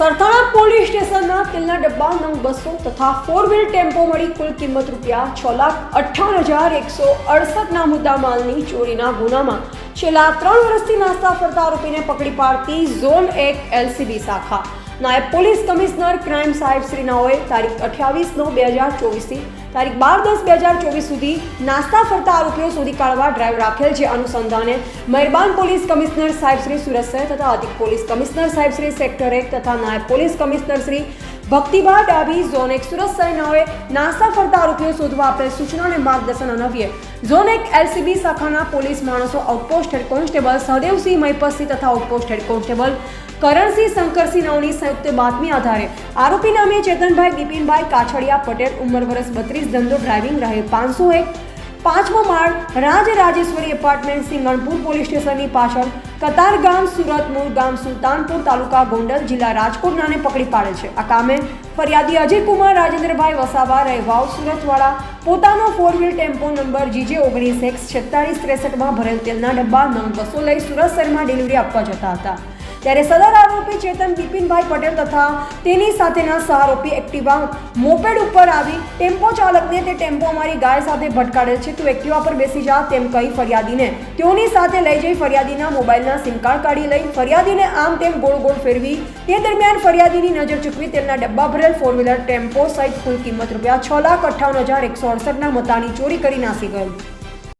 Sarthana police સ્ટેશનના તેલના ડબ્બા નંગ બસો તથા ફોર વ્હીલ ટેમ્પો મળી કુલ કિંમત રૂપિયા છ લાખ અઠ્ઠાવન હજાર એકસો અડસઠના મુદ્દા માલની ચોરીના ગુનામાં. છેલ્લા ત્રણ વર્ષથી નાસ્તા ફરતા આરોપીને પકડી પાડતી ઝોન એક એલસીબી શાખા. નાયબ પોલીસ કમિશનર ક્રાઇમ સાહેબ શ્રી નાઓએ તારીખ અઠ્યાવીસ નવ બે હજાર ચોવીસથી તારીખ બાર દસ બે હજાર ચોવીસ સુધી નાસ્તા ફરતા આરોપીઓ શોધી કાઢવા ડ્રાઈવ રાખેલ છે. અનુસંધાને મહેરબાન પોલીસ કમિશનર સાહેબ શ્રી સુરત શહેર તથા અધિક પોલીસ કમિશનર સાહેબ શ્રી સેક્ટર એક તથા નાયબ police commissioner Shri Bhaktiba Dabhi zone એક સુરત સૈનાઓએ નાસ્તા ફરતા આરોપીઓ શોધવા આપેલ સૂચના અને માર્ગદર્શન અન્વયે ઝોન એક એલસીબી શાખાના પોલીસ માણસો outpost head constable Sahdevsinh Mahipatsinh તથા outpost head constable Karansinh Shankarsinh નવની સંયુક્ત બાતમી આધારે. આરોપી નામે ચેતનભાઈ બિપિનભાઈ કાછડિયા, પટેલ, ઉંમર વર્ષ બત્રીસ, ધંધો ડ્રાઇવિંગ રહે પાંચસો એક. પાંચમો માળ રાજ રાજેશ્વરી એપાર્ટમેન્ટ સિંગણપુર પોલીસ સ્ટેશનની પાછળ કતાર ગામ સુરત મૂળ ગામ સુલતાનપુર તાલુકા ગોંડલ જિલ્લા રાજકોટ નાને પકડી પાડે છે. આ કામે ફરિયાદી અજયકુમાર, રાજેન્દ્રભાઈ વસાવા, રહેવાવ સુરતવાળા પોતાનો four wheel tempo number GJ ઓગણીસ એક્સ છેતાળીસ ત્રેસઠમાં ભરેલ તેલના ડબ્બા નંગ બસો લઈ સુરત શહેરમાં ડિલિવરી આપવા જતા હતા. ત્યારે સદર આરોપી ચેતન બિપિનભાઈ પટેલ તથા તેની સાથેના સહારોપી એક્ટિવા મોપેડ ઉપર આવી ટેમ્પો ચાલકને તે ટેમ્પો અમારી ગાય સાથે ભટકાડેલ છે. તું એક્ટિવા પર બેસી જા તેમ કહી ફરિયાદીને તેઓની સાથે લઈ જઈ ફરિયાદીના મોબાઈલના સિમ કાર્ડ કાઢી લઈ ફરિયાદીને આમ તેમ ગોળ ગોળ ફેરવી તે દરમિયાન ફરિયાદીની નજર ચૂકવી તેમના ડબ્બા ભરેલ ફોર વ્હીલર ટેમ્પો સહિત કુલ કિંમત રૂપિયા છ લાખ અઠ્ઠાવન હજાર એકસો અડસઠના મતાની ચોરી કરી નાસી ગયેલ